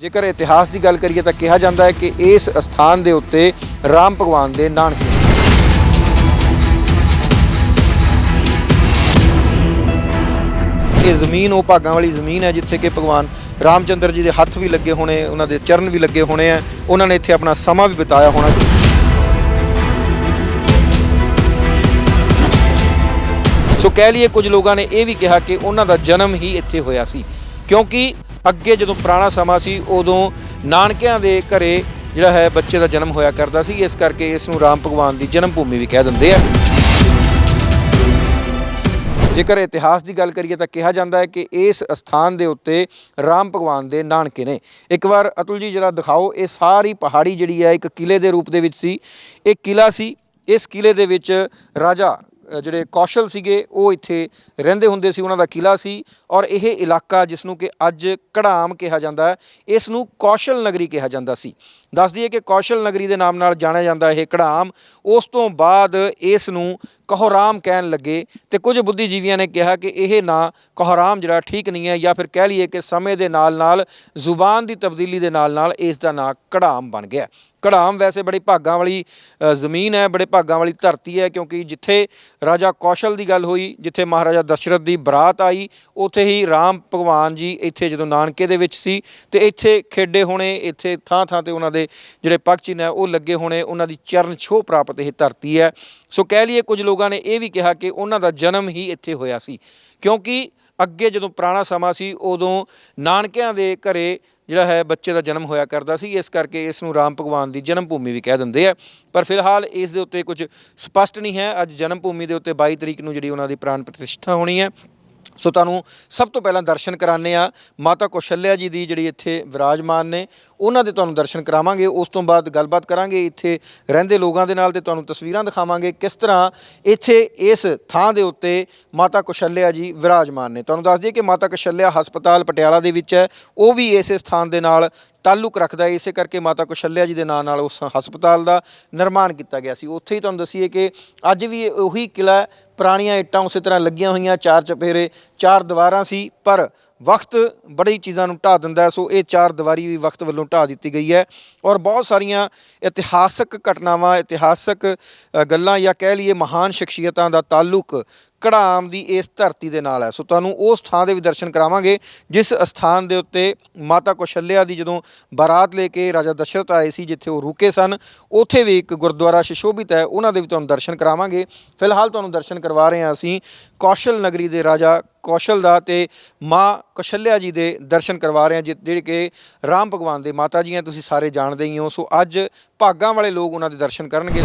ਜੇਕਰ ਇਤਿਹਾਸ ਦੀ ਗੱਲ ਕਰੀਏ ਤਾਂ ਕਿਹਾ ਜਾਂਦਾ ਹੈ ਕਿ ਇਸ ਸਥਾਨ ਦੇ ਉੱਤੇ ਰਾਮ ਭਗਵਾਨ ਦੇ ਨਾਨਕੇ ਇਹ ਜ਼ਮੀਨ, ਉਹ ਭਾਗਾਂ ਵਾਲੀ ਜ਼ਮੀਨ ਹੈ ਜਿੱਥੇ ਕਿ ਭਗਵਾਨ ਰਾਮਚੰਦਰ ਜੀ ਦੇ ਹੱਥ ਵੀ ਲੱਗੇ ਹੋਣੇ, ਉਹਨਾਂ ਦੇ ਚਰਨ ਵੀ ਲੱਗੇ ਹੋਣੇ ਆ ਉਹਨਾਂ ਨੇ ਇੱਥੇ ਆਪਣਾ ਸਮਾਂ ਵੀ ਬਿਤਾਇਆ ਹੋਣਾ। ਸੋ ਕਹਿ ਲਈਏ ਕੁਝ ਲੋਕਾਂ ਨੇ ਇਹ ਵੀ ਕਿਹਾ ਕਿ ਉਹਨਾਂ ਦਾ ਜਨਮ ਹੀ ਇੱਥੇ ਹੋਇਆ ਸੀ, ਕਿਉਂਕਿ ਅੱਗੇ ਜਦੋਂ ਪੁਰਾਣਾ ਸਮਾਂ ਸੀ, ਉਦੋਂ ਨਾਨਕਿਆਂ ਦੇ ਘਰੇ ਜਿਹੜਾ ਹੈ ਬੱਚੇ ਦਾ ਜਨਮ ਹੋਇਆ ਕਰਦਾ ਸੀ। ਇਸ ਕਰਕੇ ਇਸ ਨੂੰ ਰਾਮ ਭਗਵਾਨ ਦੀ ਜਨਮ ਭੂਮੀ ਵੀ ਕਹਿ ਦਿੰਦੇ ਆ। ਜੇਕਰ ਇਤਿਹਾਸ ਦੀ ਗੱਲ ਕਰੀਏ ਤਾਂ ਕਿਹਾ ਜਾਂਦਾ ਹੈ ਕਿ ਇਸ ਸਥਾਨ ਦੇ ਉੱਤੇ ਰਾਮ ਭਗਵਾਨ ਦੇ ਨਾਨਕੇ ਨੇ। ਇੱਕ ਵਾਰ ਅਤੁਲ ਜੀ ਜਰਾ ਦਿਖਾਓ, ਇਹ ਸਾਰੀ ਪਹਾੜੀ ਜਿਹੜੀ ਹੈ, ਇੱਕ ਕਿਲੇ ਦੇ ਰੂਪ ਦੇ ਵਿੱਚ ਸੀ। ਇਹ ਕਿਲਾ ਸੀ। ਇਸ ਕਿਲੇ ਦੇ ਵਿੱਚ ਰਾਜਾ ਜਿਹੜੇ ਕੌਸ਼ਲ ਸੀਗੇ, ਉਹ ਇੱਥੇ ਰਹਿੰਦੇ ਹੁੰਦੇ ਸੀ, ਉਹਨਾਂ ਦਾ ਕਿਲਾ ਸੀ ਔਰ ਇਹ ਇਲਾਕਾ ਜਿਸ ਨੂੰ ਕਿ ਅੱਜ ਕੜਾਮ ਕਿਹਾ ਜਾਂਦਾ ਹੈ ਇਸ ਨੂੰ ਕੌਸ਼ਲ ਨਗਰੀ ਕਿਹਾ ਜਾਂਦਾ ਸੀ। ਦੱਸ ਦਈਏ ਕਿ ਕੌਸ਼ਲ ਨਗਰੀ ਦੇ ਨਾਮ ਨਾਲ ਜਾਣਿਆ ਜਾਂਦਾ ਇਹ ਕੜਾਮ। ਉਸ ਤੋਂ ਬਾਅਦ ਇਸ ਨੂੰ ਕਹੋਰਾਮ ਕਹਿਣ ਲੱਗੇ ਤੇ ਕੁਝ ਬੁੱਧੀਜੀਵੀਆਂ ਨੇ ਕਿਹਾ ਕਿ ਇਹ ਨਾਂ ਕਹੋਰਾਮ ਜਿਹੜਾ ਠੀਕ ਨਹੀਂ ਹੈ, ਜਾਂ ਫਿਰ ਕਹਿ ਲਈਏ ਕਿ ਸਮੇਂ ਦੇ ਨਾਲ ਨਾਲ ਜ਼ੁਬਾਨ ਦੀ ਤਬਦੀਲੀ ਦੇ ਨਾਲ ਨਾਲ ਇਸ ਦਾ ਨਾਂ ਕੜਾਮ ਬਣ ਗਿਆ। ਕੜਾਮ ਵੈਸੇ ਬੜੇ ਭਾਗਾਂ ਵਾਲੀ ਜ਼ਮੀਨ ਹੈ, ਬੜੇ ਭਾਗਾਂ ਵਾਲੀ ਧਰਤੀ ਹੈ, ਕਿਉਂਕਿ ਜਿੱਥੇ ਰਾਜਾ ਕੌਸ਼ਲ ਦੀ ਗੱਲ ਹੋਈ, ਜਿੱਥੇ ਮਹਾਰਾਜਾ ਦਸ਼ਰਥ ਦੀ ਬਰਾਤ ਆਈ, ਉੱਥੇ ਹੀ ਰਾਮ ਭਗਵਾਨ ਜੀ ਇੱਥੇ ਜਦੋਂ ਨਾਨਕੇ ਦੇ ਵਿੱਚ ਸੀ ਤੇ ਇੱਥੇ ਖੇਡੇ ਹੋਣੇ, ਇੱਥੇ ਥਾਂ ਥਾਂ ਤੇ ਉਹਨਾਂ ਦੇ ਜਿਹੜੇ ਪਗ ਚਿੰਨ੍ਹ ਹੈ, ਉਹ ਲੱਗੇ ਹੋਣੇ, ਉਹਨਾਂ ਦੀ ਚਰਨ ਛੋਹ ਪ੍ਰਾਪਤ ਇਹ ਧਰਤੀ ਹੈ। ਸੋ ਕਹਿ ਲਈਏ ਕੁਝ ਲੋਕ ਲੋਕਾਂ ਨੇ ਇਹ ਵੀ ਕਿਹਾ ਕਿ ਉਹਨਾਂ ਦਾ ਜਨਮ ਹੀ ਇੱਥੇ ਹੋਇਆ ਸੀ। ਕਿਉਂਕਿ ਅੱਗੇ ਜਦੋਂ ਪੁਰਾਣਾ ਸਮਾਂ ਸੀ, ਉਦੋਂ ਨਾਨਕਿਆਂ ਦੇ ਘਰੇ ਜਿਹੜਾ ਹੈ ਬੱਚੇ ਦਾ ਜਨਮ ਹੋਇਆ ਕਰਦਾ ਸੀ। ਇਸ ਕਰਕੇ ਇਸ ਨੂੰ ਰਾਮ ਭਗਵਾਨ ਦੀ ਜਨਮ ਭੂਮੀ ਵੀ ਕਹਿ ਦਿੰਦੇ ਆ। ਪਰ ਫਿਲਹਾਲ ਇਸ ਦੇ ਉੱਤੇ ਕੁਝ ਸਪਸ਼ਟ ਨਹੀਂ ਹੈ। ਅੱਜ ਜਨਮ ਭੂਮੀ ਦੇ ਉੱਤੇ 22 ਤਰੀਕ ਨੂੰ ਜਿਹੜੀ ਉਹਨਾਂ ਦੀ ਪ੍ਰਾਣ ਪ੍ਰਤਿਸ਼ਠਾ ਹੋਣੀ ਹੈ। ਸੋ ਤੁਹਾਨੂੰ ਸਭ ਤੋਂ ਪਹਿਲਾਂ ਦਰਸ਼ਨ ਕਰਾਣੇ ਆ ਮਾਤਾ ਕੌਸ਼ਲਿਆ ਜੀ ਦੀ ਜਿਹੜੀ ਇੱਥੇ ਵਿਰਾਜਮਾਨ ਨੇ ਉਹਨਾਂ ਦੇ ਤੁਹਾਨੂੰ ਦਰਸ਼ਨ ਕਰਾਵਾਂਗੇ, ਉਸ ਤੋਂ ਬਾਅਦ ਗੱਲਬਾਤ ਕਰਾਂਗੇ, ਇੱਥੇ ਰਹਿੰਦੇ ਲੋਕਾਂ ਦੇ ਨਾਲ ਤੇ ਤੁਹਾਨੂੰ ਤਸਵੀਰਾਂ ਦਿਖਾਵਾਂਗੇ ਕਿਸ ਤਰ੍ਹਾਂ ਇੱਥੇ ਇਸ ਥਾਂ ਦੇ ਉੱਤੇ ਮਾਤਾ ਕੌਸ਼ਲਿਆ ਜੀ ਵਿਰਾਜਮਾਨ ਨੇ। ਤੁਹਾਨੂੰ ਦੱਸ ਦਈਏ ਕਿ ਮਾਤਾ ਕੌਸ਼ਲਿਆ ਹਸਪਤਾਲ ਪਟਿਆਲਾ ਦੇ ਵਿੱਚ ਹੈ, ਉਹ ਵੀ ਇਸੇ ਸਥਾਨ ਦੇ ਨਾਲ ਤਾਲੁਕ ਰੱਖਦਾ ਹੈ, ਇਸੇ ਕਰਕੇ ਮਾਤਾ ਕੌਸ਼ਲਿਆ ਜੀ ਦੇ ਨਾਂ ਨਾਲ ਉਸ ਹਸਪਤਾਲ ਦਾ ਨਿਰਮਾਣ ਕੀਤਾ ਗਿਆ ਸੀ। ਉੱਥੇ ਹੀ ਤੁਹਾਨੂੰ ਦੱਸੀਏ ਕਿ ਅੱਜ ਵੀ ਉਹੀ ਕਿਲਾ ਪੁਰਾਣੀਆਂ ਇੱਟਾਂ ਉਸੇ ਤਰ੍ਹਾਂ ਲੱਗੀਆਂ ਹੋਈਆਂ, ਚਾਰ ਚਪੇਰੇ ਚਾਰ ਦੀਵਾਰਾਂ ਸੀ, ਪਰ ਵਕਤ ਬੜੀ ਚੀਜ਼ਾਂ ਨੂੰ ਢਾ ਦਿੰਦਾ ਸੋ ਇਹ ਚਾਰ ਦੀਵਾਰੀ ਵੀ ਵਕਤ ਵੱਲੋਂ ਢਾ ਦਿੱਤੀ ਗਈ ਹੈ। ਔਰ ਬਹੁਤ ਸਾਰੀਆਂ ਇਤਿਹਾਸਕ ਘਟਨਾਵਾਂ, ਇਤਿਹਾਸਕ ਗੱਲਾਂ ਜਾਂ ਕਹਿ ਲਈਏ ਮਹਾਨ ਸ਼ਖਸੀਅਤਾਂ ਦਾ ਤਾਲੁਕ ਕੜਾਮ ਦੀ ਇਸ ਧਰਤੀ ਦੇ ਨਾਲ ਹੈ। ਸੋ ਤੁਹਾਨੂੰ ਉਸ ਥਾਂ ਦੇ ਵੀ ਦਰਸ਼ਨ ਕਰਾਵਾਂਗੇ, ਜਿਸ ਸਥਾਨ ਦੇ ਉੱਤੇ ਮਾਤਾ ਕੌਸ਼ਲਿਆ ਦੀ ਜਦੋਂ ਬਾਰਾਤ ਲੈ ਕੇ ਰਾਜਾ ਦਸ਼ਰਥ ਆਏ ਸੀ, ਜਿੱਥੇ ਉਹ ਰੁਕੇ ਸਨ, ਉੱਥੇ ਵੀ ਇੱਕ ਗੁਰਦੁਆਰਾ ਸ਼ਿਸ਼ੋਭਿਤ ਹੈ, ਉਹਨਾਂ ਦੇ ਵੀ ਤੁਹਾਨੂੰ ਦਰਸ਼ਨ ਕਰਾਵਾਂਗੇ। ਫਿਲਹਾਲ ਤੁਹਾਨੂੰ ਦਰਸ਼ਨ ਕਰਵਾ ਰਹੇ ਹਾਂ ਅਸੀਂ ਕੌਸ਼ਲ ਨਗਰੀ ਦੇ ਰਾਜਾ ਕੌਸ਼ਲ ਦਾ ਤੇ ਮਾਂ ਕੌਸ਼ਲਿਆ ਜੀ ਦੇ ਦਰਸ਼ਨ ਕਰਵਾ ਰਹੇ ਹਾਂ, ਜਿ- ਜਿਹੜੇ ਕਿ ਰਾਮ ਭਗਵਾਨ ਦੇ ਮਾਤਾ ਜੀ ਹੈ ਤੁਸੀਂ ਸਾਰੇ ਜਾਣਦੇ ਹੀ ਹੋ। ਸੋ ਅੱਜ ਭਾਗਾਂ ਵਾਲੇ ਲੋਕ ਉਹਨਾਂ ਦੇ ਦਰਸ਼ਨ ਕਰਨਗੇ।